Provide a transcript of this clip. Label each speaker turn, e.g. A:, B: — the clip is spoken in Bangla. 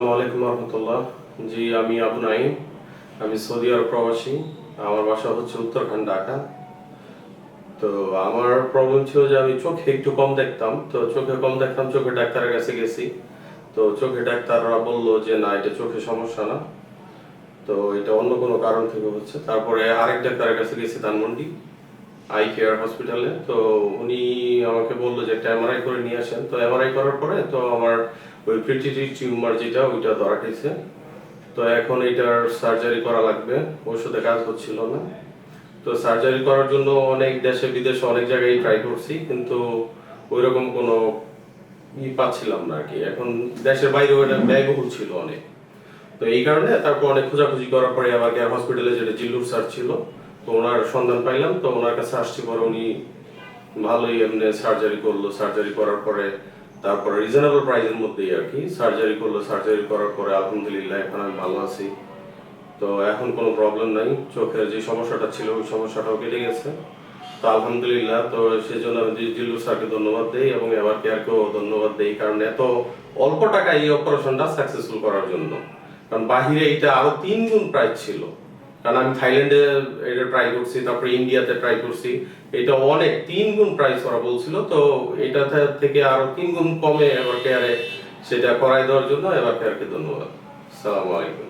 A: আসসালামাইকুম রহমতুল্লাহ। জি, আমি আবু নাইম আমি সৌদি আরব প্রবাসী। আমার বাসা হচ্ছে উত্তরাখণ্ড, ঢাকা। তো আমার প্রবলেম ছিল যে আমি চোখে একটু কম দেখতাম। তো চোখে কম দেখতাম, চোখে ডাক্তারের কাছে গেছি। তো চোখে ডাক্তাররা বলল যে, না, এটা চোখে সমস্যা না। তো এটা অন্য কোনো কারণ থেকে হচ্ছে। তারপরে আরেক ডাক্তারের কাছে গেছি, ধানমন্ডি। আই কেয়ার হসপিটালে তো উনি আমাকে বলল যে, একটা এমআরআই করে নিয়ে আসেন। তো এমআরআই করার পরে তো আমার ওই প্রিটিটি টিউমার যেটা, ওইটা ধরা খেয়েছে। তো এখন এটার সার্জারি করা লাগবে। ওষুধে কাজ হচ্ছিল না। তো সার্জারি করার জন্য অনেক দেশে, বিদেশে অনেক জায়গায় ট্রাই করছি, কিন্তু ওইরকম কোনো ই পাচ্ছিলাম না আর কি এখন দেশের বাইরে ওটা ব্যয়বহুল ছিল অনেক। তো এই কারণে তারপর অনেক খোঁজাখুঁজি করার পরে আবার কেয়ার হসপিটালে যেটা জিল্লুর স্যার ছিল তো ওনার সন্ধান পাইলাম, তো ওনার কাছে আসছি পরে উনি ভালোই এমনি সার্জারি করল। সার্জারি করার পরে তারপরে রিজনেবল প্রাইসের মধ্যেই আর কি। সার্জারি করল সার্জারি করার পরে আলহামদুলিল্লাহ এখন আমি ভালো আছি। তো এখন কোনো প্রবলেম নাই। চোখের যে সমস্যাটা ছিল, ওই সমস্যাটাও কেটে গেছে। তো আলহামদুলিল্লাহ, তো সেই জন্য আমি জিল্লু স্যারকে ধন্যবাদ দিই এবং এবার কেয়ারকেও ধন্যবাদ দিই, কারণ এত অল্প টাকায় এই অপারেশনটা সাকসেসফুল করার জন্য। কারণ বাহিরে এটা আরও তিন গুণ প্রাইস ছিল। কারণ আমি থাইল্যান্ডে এটা ট্রাই করছি, তারপরে ইন্ডিয়াতে ট্রাই করছি। এটা অনেক, তিন গুণ প্রাইস করা বলছিল, তো এটা থেকে আরও তিন গুণ কমে এবার কেয়ারে সেটা করাই দেওয়ার জন্য এবার কেয়ারকে ধন্যবাদ। সালামু আলাইকুম।